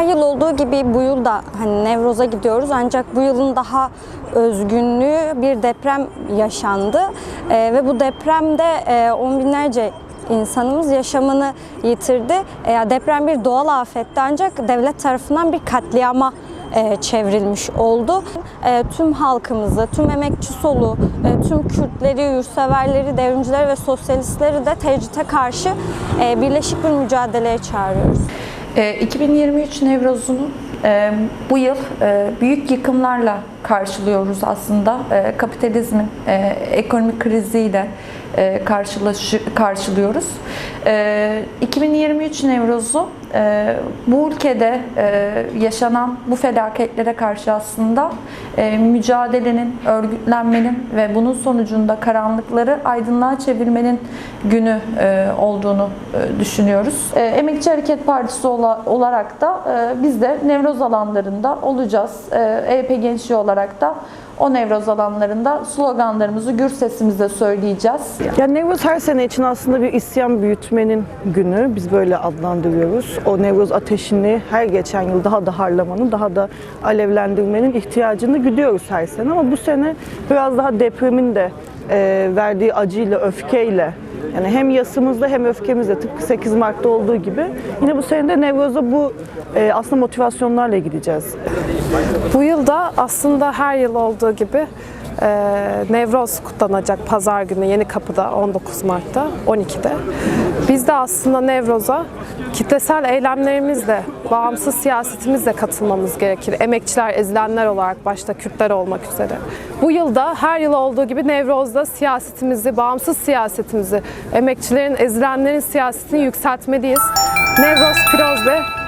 Her yıl olduğu gibi bu yıl da hani Nevroz'a gidiyoruz ancak bu yılın daha özgünlüğü bir deprem yaşandı Ee, ve bu depremde e, on binlerce insanımız yaşamını yitirdi. E, deprem bir doğal afetti ancak devlet tarafından bir katliama e, çevrilmiş oldu. E, tüm halkımızı, tüm emekçi solu, e, tüm Kürtleri, yurtseverleri, devrimcileri ve sosyalistleri de tecrite karşı e, birleşik bir mücadeleye çağırıyoruz. E, 2023 Nevroz'unu e, bu yıl e, büyük yıkımlarla karşılıyoruz aslında. E, kapitalizmin e, ekonomik kriziyle e, karşılıyoruz. E, 2023 Nevroz'u e, bu ülkede e, yaşanan bu felaketlere karşı aslında e, mücadelenin, örgütlenmenin ve bunun sonucunda karanlıkları aydınlığa çevirmenin günü olduğunu düşünüyoruz. Emekçi Hareket Partisi ola- olarak da biz de Nevroz alanlarında olacağız. EYP Gençliği olarak da o Nevroz alanlarında sloganlarımızı gür sesimizle söyleyeceğiz. Yani Nevroz her sene için aslında bir isyan büyütmenin günü. Biz böyle adlandırıyoruz. O Nevroz ateşini her geçen yıl daha da harlamanın, daha da alevlendirmenin ihtiyacını güdüyoruz her sene. Ama bu sene biraz daha depremin de e, verdiği acıyla, öfkeyle yani hem yasımızda hem öfkemizde tıpkı 8 Mart'ta olduğu gibi yine bu sene de Nevroz'a bu e, aslında motivasyonlarla gideceğiz. Bu yıl da aslında her yıl olduğu gibi Nevroz kutlanacak pazar günü Yeni Kapı'da 19 Mart'ta 12'de. Biz de aslında Nevroz'a kitlesel eylemlerimizle, bağımsız siyasetimizle katılmamız gerekir. Emekçiler, ezilenler olarak başta Kürtler olmak üzere. Bu yılda her yıl olduğu gibi Nevroz'da siyasetimizi, bağımsız siyasetimizi, emekçilerin, ezilenlerin siyasetini yükseltmeliyiz. Nevroz Piroz'de